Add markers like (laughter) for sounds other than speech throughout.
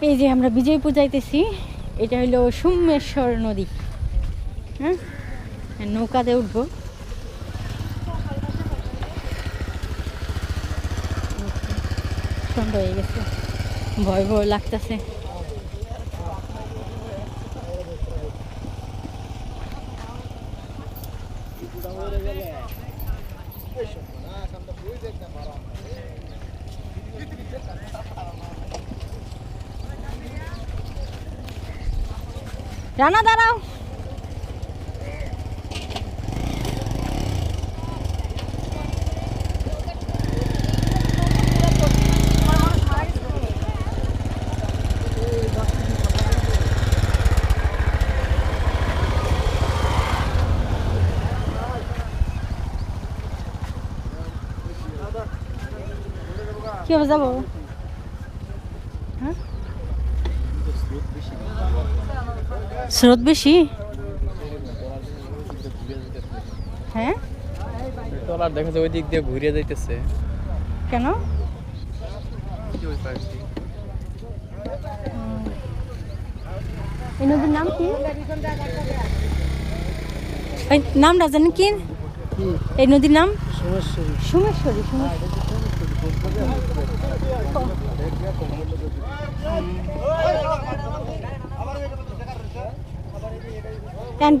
এই যে আমরা বিজয়পুর যাইতেছি এটা হলো সুমেশ্বর নদী। হ্যাঁ? নৌকাতে উঠবো। সন্ধ্যা হয়ে গেছে। ভয় ভয় লাগতেছে। রানা দাঁড়াও কিভাবে যাবো হ্যাঁ স্রোত বেশি? হ্যাঁ? ট্রলার দেখা যায় ওই দিক দিয়ে ঘুরে যাইতেছে। কেন? এই নদীর নাম কি? এই নামটা জানেন কি? এই নদীর নাম? সুমেশ্বরী। সুমেশ্বরী কেন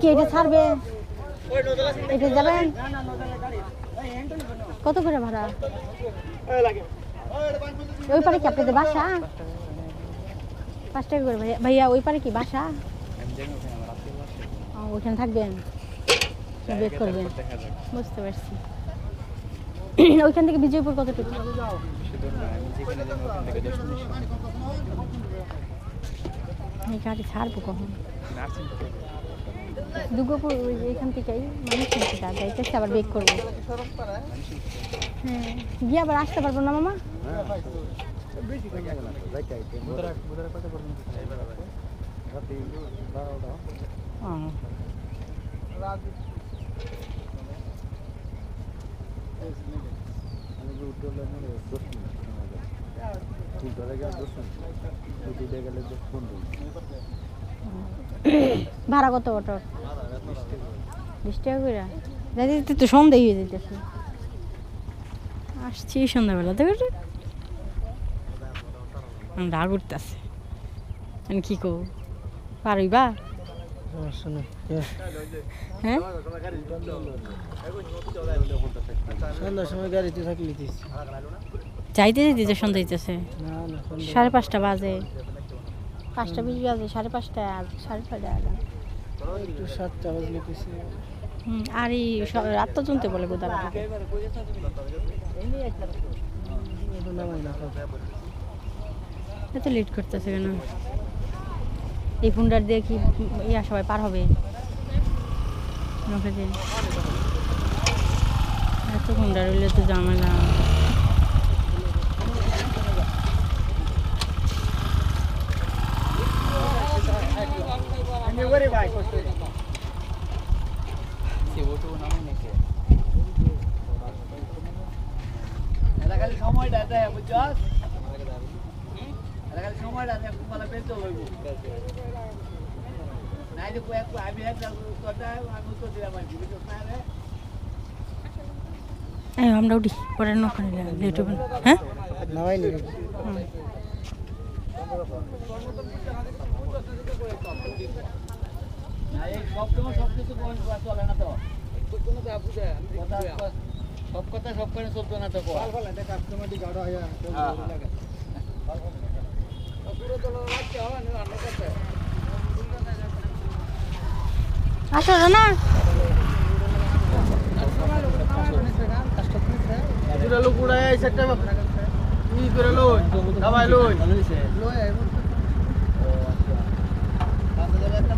কি এটা ছাড়বে? এটা যাবেন? কত করে ভাড়া? ওই কি বাসা? পাঁচ টাকা করে ভাইয়া ভাইয়া ওই পারে কি বাসা? আমি ওখানে আমার আত্মীয় বাসা। ও, ওখানে থাকবেন বুঝতে পারছি। (coughs) ওইখান থেকে বিজয়পুর কতটুকু। এই গাড়ি ছাড়বো কখন? দুর্গাপুর ওই এখান থেকেই মানুষ থেকে আবার বেক করব। হ্যাঁ গিয়ে আবার আসতে পারব না মামা? ভাড়া কত অটোর বিশ টাকা করে তো সন্ধ্যা হয়ে যেতেছে আসছি সন্ধ্যাবেলা দেখো রাগ উঠতেছে। আমি কি করব পারইবা? হ্যাঁ? সন্ধ্যার সময় গাড়িতে যাইতে যেতে সন্ধ্যা হইতেছে? সন্ধ্যা সাড়ে পাঁচটা বাজে। পাঁচটা বিশ বাজে সাড়ে পাঁচটা সাড়ে ছয়টা একটু সাতটা আর এই রাত তো চলতে বলে না এত লেট করতেছে কেন? এই ফোনটার দিয়ে কি ইয়া সবাই পার হবে? নৌকা দিয়ে। এত ফোনটা রইলে তো ঝামেলা। সময়টা দেয় খালি সময়টা দেয় কুমালা পেতে হইব। নাই যে আমি একটা আমি উত্তর দিলাম আর কি। হ্যাঁ নি হুম। না এই সব সময় সব কিছু বন্ধ চলে না তো কথা কথা চলতো না তো আসো না দুটা লোক উড়াই আইছে একটা ই করে লই খাবাই লই। লই আইব ও আচ্ছা। একটা একটা